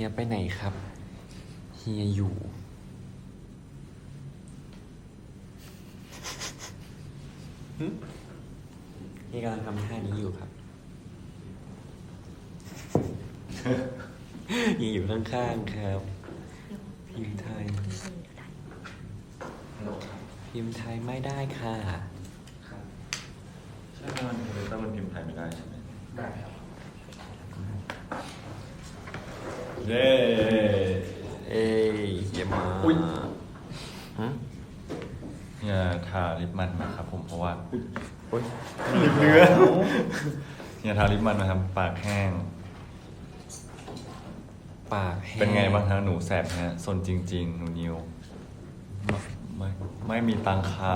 เฮียไปไหนครับ เฮียอยู่หึเฮียกำลังทำท่านี้อยู่ครับ เฮียอยู่ข้างๆครับ พิมพ์ไทย พิมพ์ไทยไม่ได้ค่ะ ใช่ไหมมันคอมพิวเตอร์มันพิมพ์ไทยไม่ได้ใช่ไหมได้ครับ เย้เอ้ยเฮียมาอุ๊ย หึเนี่ยทาลิปมันมาครับผมเพราะว่าโอ๊ยลิปเนื้อเนี่ยทาลิปมันมาทำปากแห้ง ปากแห้งเป็นไงบ้างฮะหนูแสบฮะสนจริง ๆ หนูนิวไม่ไม่มีตังค่า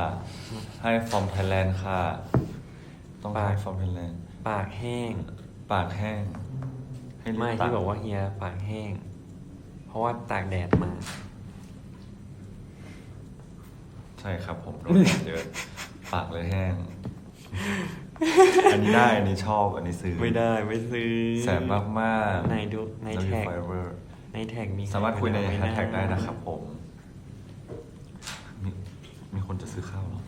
ให้ฟอร์มไทยแลนด์ค่ะ ต้องให้ฟอร์มไทยแลนด์ปากแห้ง ปากแห้ง ให้ลิปไม่ปาที่บอกว่าเฮียปากแห้ง เพราะว่าตากแดดมา ใช่ครับผมโดนแดดเยอะปากเลยแห้ง อันนี้ได้อันนี้ชอบอันนี้ซื้อไม่ได้ไม่ซื้อแสบมากมากๆในดูในแล้วมีแท็กไฟเบอร์ในแท็กมีสามารถคุยในใรแฮชแท็กได้นะครับหผม มีมีคนจะซื้อข้าวเหรอ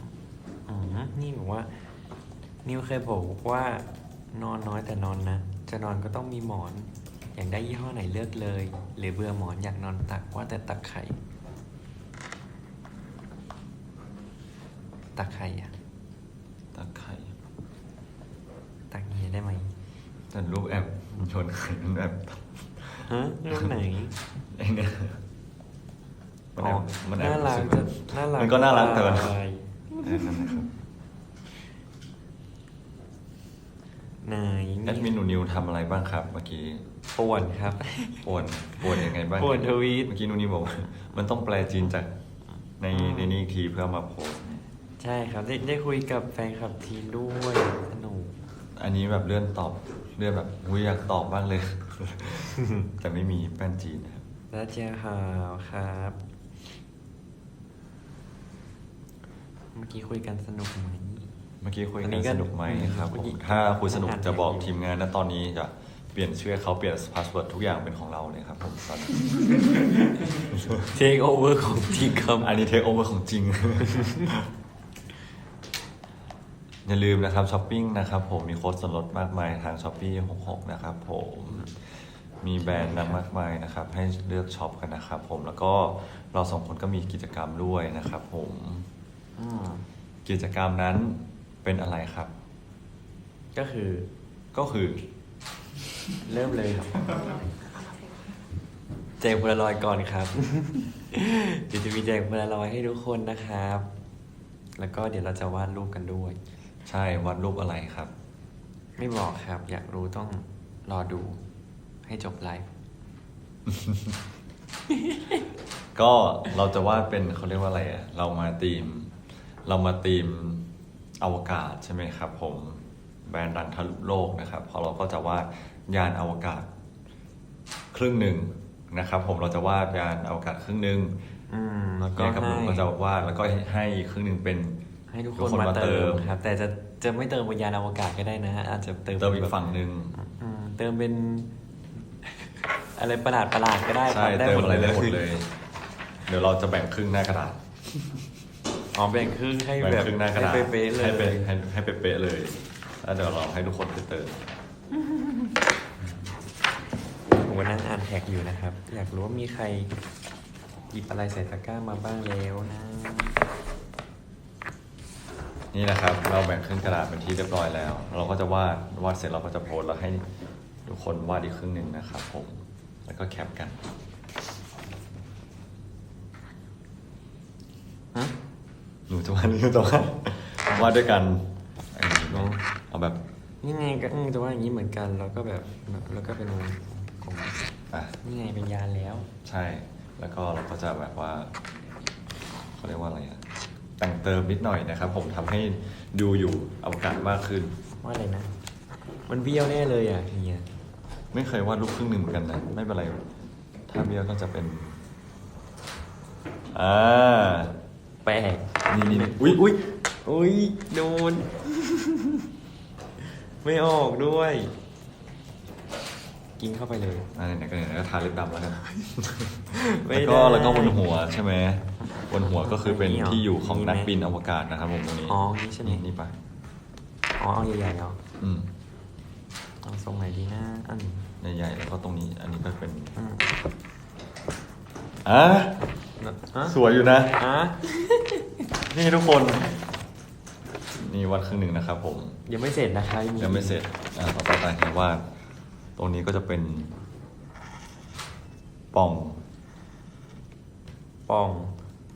อืมนี่บอกว่า นิวเคยบอกว่านอนน้อยแต่นอนนะ จะนอนก็ต้องมีหมอน อยากได้ยี่ห้อไหนเลือกเลย หรือเบื่อหมอนอยากนอนตักว่าแต่ตักไข่ ตักไข่อะตาไข่ตักเฮียได้ไหมแต่รูปแอบชนไข่นั่นแอบฮะรูปไหนไอ้เนี่ยมันแอบมันแอบน่ารักสึจะน่ารักมันก็น่ารักแต่มันตายเออนั่นนะครับ ไหน แอดมินหนูนิวทำอะไรบ้างครับ เมื่อกี้ป่วนครับปวดปวดยังไงบ้างป่วนทวีตเมื่อกี้หนูนิวบอกว่ามันต้องแปลจีนจากในในนี้อีกทีเพื่อเอามาโพสต์ใช่ครับได้ได้คุยกับแฟนคลับทีมด้วยสนุกอันนี้แบบเลื่อนตอบเลื่อนแบบอุ้ยอยากตอบบ้างเลย แต่ไม่มีแป้นจีนนะครับแล้วเจ้าข่าวครับ เมื่อกี้คุยกันสนุกไหมเมื่อกี้คุยอันกันี้นก็สนุกไหมครับเมื่ผอกี้มถ้าคุยสนุกอ่านจะบอกอยู่ทีมงานนะตอนนี้จะเปลี่ยนชื่อให้เขาเปลี่ยนพาสเวิร์ดทุกอย่างเป็นของเราเลยครับผมตอนนี้เทคโอเวอร์ของจริงครับ อันนี้เทคโอเวอร์ของจริง อย่าลืมนะครับช้อปปิ้งนะครับผมมีโค้ดส่วนลดมากมายทางช้อปปี้66 นะครับผมมีแบรนด์ดังมากมายนะครับ ให้เลือกช็อปกันนะครับผมแล้วก็เราสองคนก็มีกิจกรรมด้วยนะครับผมอืมกิจกรรมนั้น เป็นอะไรครับ ก็คือก็คือ เริ่มเลยครับ แจกพลารอยด์ก่อนครับเดี๋ยวจะมีแจกพลารอยด์ให้ทุกคนนะครับ แล้วก็เดี๋ยวเราจะวาดรูปกันด้วย ใช่วาดรูปอะไรครับ ไม่บอกครับ อยากรู้ต้องรอดูให้จบไลฟ์ ก็เราจะวาดเป็นเขาเรียกว่าอะไรอะเรามาตีม เรามาตีม อวกาศใช่ไหมครับผมแบรนด์ดังทะลุโลกนะครับเพราะเราก็จะวาดยานอวกาศ ครึ่งหนึ่งนะครับ ผมเราจะวาดยานอวกาศครึ่งหนึ่งอืมแล้วก็เนี่ยกับให้ลุงก็จะวาดแล้วก็ให้อีกครึ่งหนึ่งเป็น ให้ทุกทุคกนคนมามาเติมเติมครับ แต่จะจะไม่เติมบนยานอวกาศก็ได้นะฮะอาจจะเติมเติมอีแบกบฝั่งหนึ่งอืมเติมเป็น อะไรประหลาดประหลาดๆก็ได้คใช่รับเติมอะไรได้หมดเลยเลย เดี๋ยวเราจะแบ่งครึ่งหน้ากระดาษ อ๋อแบ่งครึ่งให้แบ่งแบบครึ่งหน้ากระดาษให้เป๊ะๆเลให้ยเป็นให้ให้เป๊ะๆเลยแล้วเดี๋ยวเราให้ทุกคนไปเติมผมก็นั่งอ่านแท็กอยู่นะครับ อยากรู้ว่ามีใครหยิบอะไรใส่ตะกร้ามาบ้างแล้วนะนี่นะครับ เราแบ่งครึ่งกระดาษเป็นที่เรียบร้อยแล้ว เราก็จะวาดวาดเสร็จเราก็จะโพสต์แล้วให้ทุกคนวาดอีกครึ่งหนึ่งนะครับผมแล้วก็แคปกัน ฮะ หนูจะวาดหรือจะวาดวาดด้วยกันอันนี้เนอะเอาแบบนี่ไงก็อืมแต่ว่าอย่างนี้เหมือนกันแล้วก็แบบแล้วก็เป็นของอะ นี่ไงเป็นยานแล้ว ใช่ แล้วก็เราก็จะแบบว่าเขาเรียกว่าอะไรอะแต่งเติมนิดหน่อยนะครับ ผมทำให้ดูอยู่อวกาศมากขึ้น ว่าอะไรนะ มันเบี้ยวแน่เลยอะเฮียไม่เคยวาดรูปครึ่งหนึ่งเหมือนกันนะ ไม่เป็นไร ถ้าเบี้ยวก็จะเป็น อ่า แปลกนี่นี่อุ้ยอุ้ยอุ้ยโดน ไม่ออกด้วย กินเข้าไปเลย อันไหนๆก็ไหนๆก็ทาเล็บดำแล้วกันไม่แล้วก็ได้แล้วก็บนหัวใช่ไหมบนหัวก็คือเป็นอันนี้เหรอที่อยู่ของมีไหมนักบินอวกาศนะครับผมตรงนี้อ๋อนี่ใช่ไหม นี่ไป อ๋อเอาใหญ่ๆเหรออืมเอาทรงไหนดีนะอันใหญ่ๆแล้วก็ตรงนี้ อันนี้ก็เป็นอืมอะ ฮะสวยอยู่นะอะนี่ทุกคน นี่วัดครึ่งหนึ่งนะครับผม ยังไม่เสร็จนะคะยังไม่เสร็จอ่าต่อไปตาเห็นว่าตรงนี้ก็จะเป็นปล่องปล่อง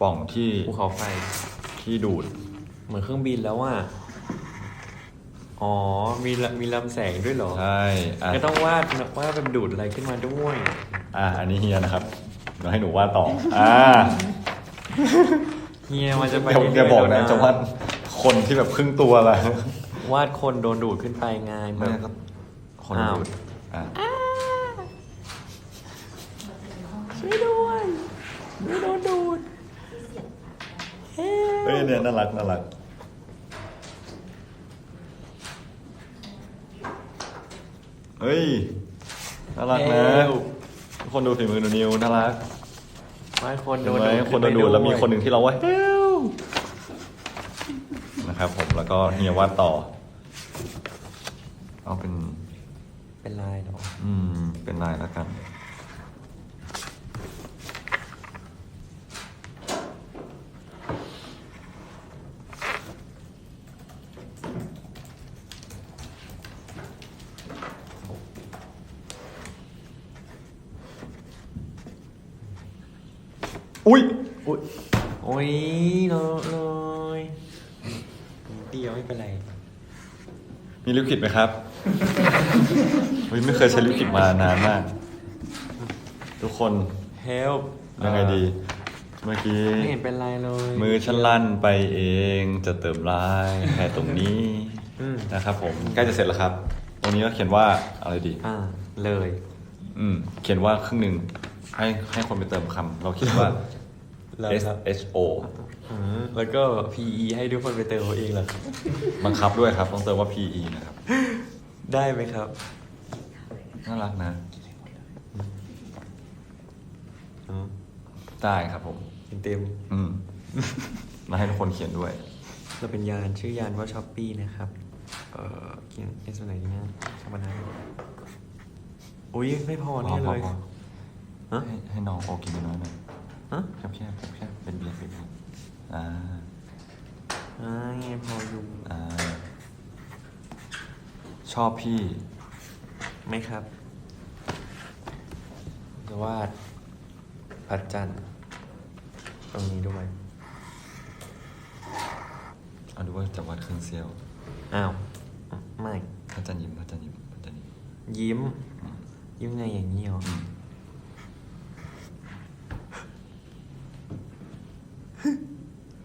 ปล่องที่ภูเขาไฟ ที่ดูด เหมือนเครื่องบินแล้วอะอ๋อ มีละมีลำแสงด้วยเหรอ ใช่อะก็ต้องวาดว่าเป็นดูดอะไรขึ้นมาด้วย อะอันนี้เฮียนะครับ เดี๋ยวให้หนูวาดต่อ อ่าเฮียมันจะไปเดี๋ยวอย่าบอกนะเรื่ยๆจะวาดคนที่แบบครึ่งตัวละวาดคนโดนดูดขึ้นไปไงแบไม่บก็คนอ้าว ดูดอะช่วยด้วยไม่โดนดูดเฮ้เฮ้ยเนี่ยน่ารักน่ารัก เฮ้ยน่ารักนะทุก คนดูฝีมือหนูนิวน่ารักวาดคนเห็โดนนไหมดูดคนโดนดูดแล้วมีคนหนึ่งที่เราว่าเฮ้ยนะครับผมแล้วก็เฮียวาดต่อ เอาเป็นเป็นลายเหรออืมเป็นลายแล้วกัน อุ้ยอุ้ยโอ้ยเลอะเลยเดียวไม่เป็นไร มีลิปคิดไหมครับเฮ้ยไม่เคยใช้ลิปคิดมานานมาก ทุกคน help ยังไงดี เมื่อกี้ ไม่เห็นเป็นไรเลยมือฉันลั่นไปเองจะเติมลายแค่ตรงนี้อืมนะครับผมใกล้จะเสร็จแล้วครับ ตรงนี้ก็เขียนว่าอะไรดี อ่าเลย อืมเขียนว่าครึ่งหนึ่งให้ให้คนไปเติมคำเราคิดว่า แล้ว S ครับ H O อืมแล้วก็ PE ให้ทุกคนไปเติมเอาเองเหรอบังคับด้วยครับ ต้องเติมว่า P E นะครับ ได้ไหมครับ น่ารักนะ อืมได้ครับผม เต็มอืม มาให้ทุกคนเขียนด้วย ๆเราเป็นยานชื่อยานว่าช้อปปี้นะครับ เอ่อกินเอสไหนดีนะธรรมดาอุ้ยไม่พอแน่เลยพอฮะให้ให้น้องโอกินน้อยหน่อย ฮะแคบแคบแคบแคบเป็นเบียร์เป็นเบียร์อ่าอ่าไงพออยู่อ่าชอบพี่ไหมครับจะวาดพระจันทร์ตรงนี้ด้วยเอาดูว่าจะวัดเครื่องเซียวอ้าวอะไม่พระจันทร์ยิ้มพระจันทร์ยิ้มพระจันทร์ยิ้มยิ้ม ยิ้มไงอย่างนี้เหรอ อืม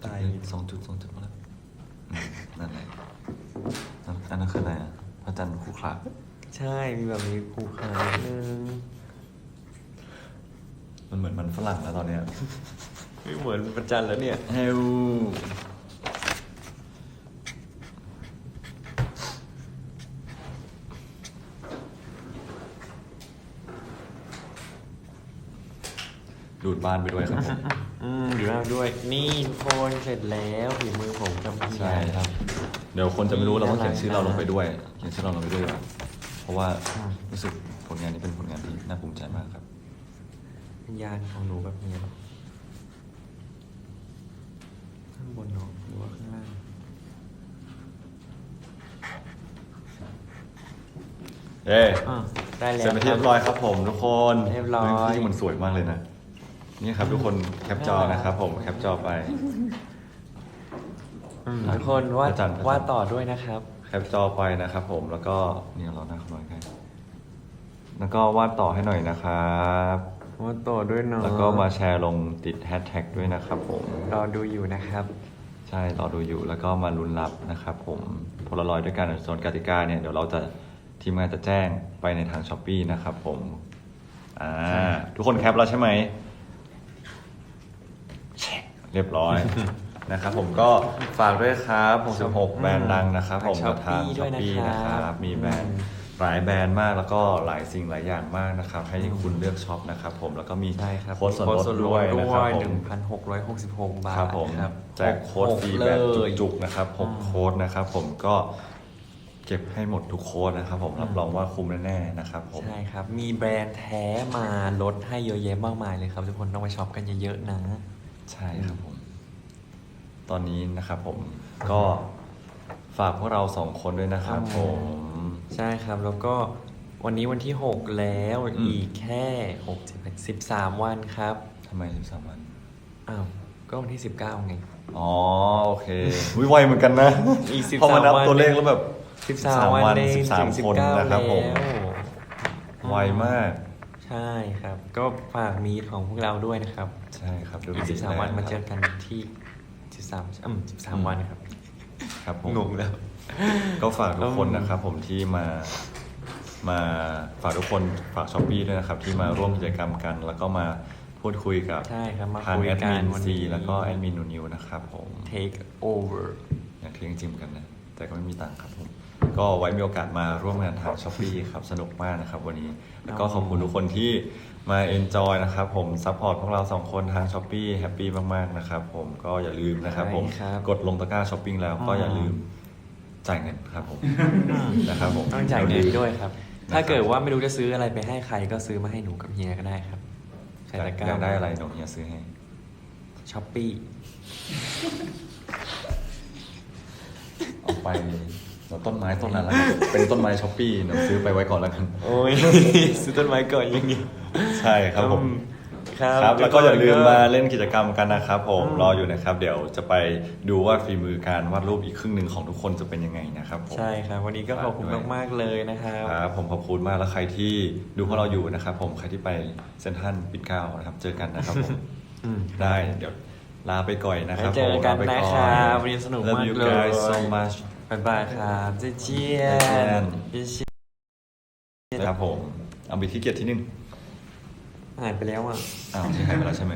ตายสองจุดสองจุดมาแล้วอืมนั่นแหละนั่นอันนั้นคืออะไรอะพระจันทร์คู่ขลาใช่ มีแบบมีภูเขาหนึ่งมันเหมือนมันฝรั่งแล้วตอนเนี้ยไม่เหมือนพระจันทร์แล้วเนี่ยเฮล ดูดบ้านไปด้วยครับผมอืมอยู่แล้วด้วย นี่ทุกคนเสร็จแล้วฝีมือผมกับพี่ใช่ครับ เดี๋ยวคนจะไม่รู้เราต้องเขียนชื่อเราลงไปด้วย เขียนชื่อเราลงไปด้วยดีกว่าเพราะว่ารู้สึกผลงานนี้เป็นผลงานที่น่าภูมิใจมากครับยานของหนูแบบนี้เหรอข้างบนเหรอหรือว่าข้างล่างเย้อะได้แล้วเสร็จไปนที่เรียบร้อยครับผมทุกคนเรียบร้อยที่มันสวยมากเลยนะ นี่ครับทุกคนแคปจอนะครับผมแคปจอไป อืมทุกคนวาดพระจันทร์พระจันทร์วาดต่อด้วยนะครับ แคปจอไปนะครับผมแล้วก็เนี่ยเราหน้าขน้อยกันแล้วก็วาดต่อให้หน่อยนะครับ วาดต่อด้วยเนาะแล้วก็มาแชร์ลงติดแฮชแท็กด้วยนะครับผม รอดูอยู่นะครับ ใช่รอดูอยู่แล้วก็มาลุ้นรับนะครับผมโพลารอยด้วยกันส่วนกติกาเนี่ยเดี๋ยวเราจะทีมงานจะแจ้งไปในทางช้อปปีนะครับผมอ่าทุกคนแคปแล้วใช่ไหมเช็ค เรียบร้อย นะครับผมก็ฝากด้วยครับ 66 แบรนด์ดังนะครับผมฝาก Shopee ทางด้วย Shopee นะครับนะครับมีแบรนด์หลายแบรนด์มากแล้วก็หลายสิ่งหลายอย่างมากนะครับ ให้คุณเลือกช็อปนะครับผมแล้วก็มีใช่ครับโค้ดส่วนลดด้วยนะครับหผนึ่มงพันหกร้อยหกสิบหกบาทครับผมครับแจกโค้ดฟรีหกแบบเลยจุกๆนะครับหกอืมโค้ดนะครับผมก็เก็บให้หมดทุกโค้ดนะครับผมอืมรับรองว่าคุ้มแน่ๆนะครับผม ใช่ครับ มีแบรนด์แท้มาลดให้เยอะแยะมากมายเลยครับ ทุกคนต้องไปช็อปกันเยอะๆนะ ใช่ครับผม ตอนนี้นะครับผมก็ฝากพวกเราสองคนด้วยนะครับครับผผมมใช่ครับแล้วก็วันนี้วันที่ 6 แล้วอืม อีกแค่6 7 13 วันครับทำไมสิบสามวัน อ้าวก็วันที่ 19 ไง อ๋อ โอเควิไวเหมือนกันนะอีก13พอมานับวันตัวเลขแล้วแบบ13 วันเองสิบสามถึงคน19นะครับผม แล้วไวมาก ใช่ครับ ก็ฝากมีดของพวกเราด้วยนะครับใช่ครับดูอีกดี13วันมาเจอคกันที่13อืม13วันครับรับผมงงแล้ว ก็ฝากทุกคนอืมนะครับ ผมที่มามาฝากทุกคนฝากช้อปปี้ด้วยนะครับ ที่มาร่วมกิจกรรมกัน แล้วก็มาพูดคุยกับใช่ครับมาทางคุยแอดกัมินนวันซีนี้ แล้วก็แอดมินนูนิวนะครับผม take over อยากเลี้ยงจิมกันนะ แต่ก็ไม่มีตังค์ครับผม ก็ไว้มีโอกาสมาร่วมงานทางช้อปปี้ครับสนุกมากนะครับวันนี้ แล้วก็ขอบคุณทุกคนที่มาเอนจอยนะครับผมซัพพอร์ตพวกเราสองคนทางช้อปปี้แฮปปี้มากๆนะครับผมก็อย่าลืมนะครับผมใช่ครับ กดลงตะกร้าช้อปปิ้งแล้วก็อย่าลืมจ่ายเงินครับผมนะครับผม ต้องจ่ายเงินด้วยครับนะครับถ้าเกิดว่าไม่รู้จะซื้ออะไรไปให้ใครก็ซื้อมาให้หนูกับเฮียก็ได้ครับใส่อยาตะกกร้าอยากได้อะไรหนูเฮียซื้อให้ช้อปปี้เอาไป หนูต้นไม้ต้นอะไรเป็นต้นไม้ช้อปปี้หนูซื้อไปไว้ก่อนแล้วกัน โอ้ยซื้อต้นไม้ก่อนอยังนี้ใช่ครับผมครับครับแล้วก็อย่าลืมทุคนมาเล่นกิจกรรมกันนะครับผมอืมรออยู่นะครับ เดี๋ยวจะไปดูว่าฝีมือการวาดรูปอีกครึ่งหนึ่งของทุกคนจะเป็นยังไงนะครับผมใช่ครับ วันนี้ก็ขอบคุณฝากด้วยมากๆเลยนะครับครับผมขอบคุณมากแล้วใครที่ดูพวกเราอยู่นะครับผมใครที่ไปเซนทรัลปิ่นเกล้านะครับเจอกันนะครับผมอืมได้เดี๋ยวลาไปก่อนนะครับไว้เจอกันผมลาไปนะครับวันนี้สนุก Love มาก you เลย guys so much บ๊ายบายครับเจเจีย再见นเจเจียนครับผม เอาไปที่เกียรติที่หนึ่งหายไปแล้วอะอ้าวใช่ไหมไปแล้วใช่ไหม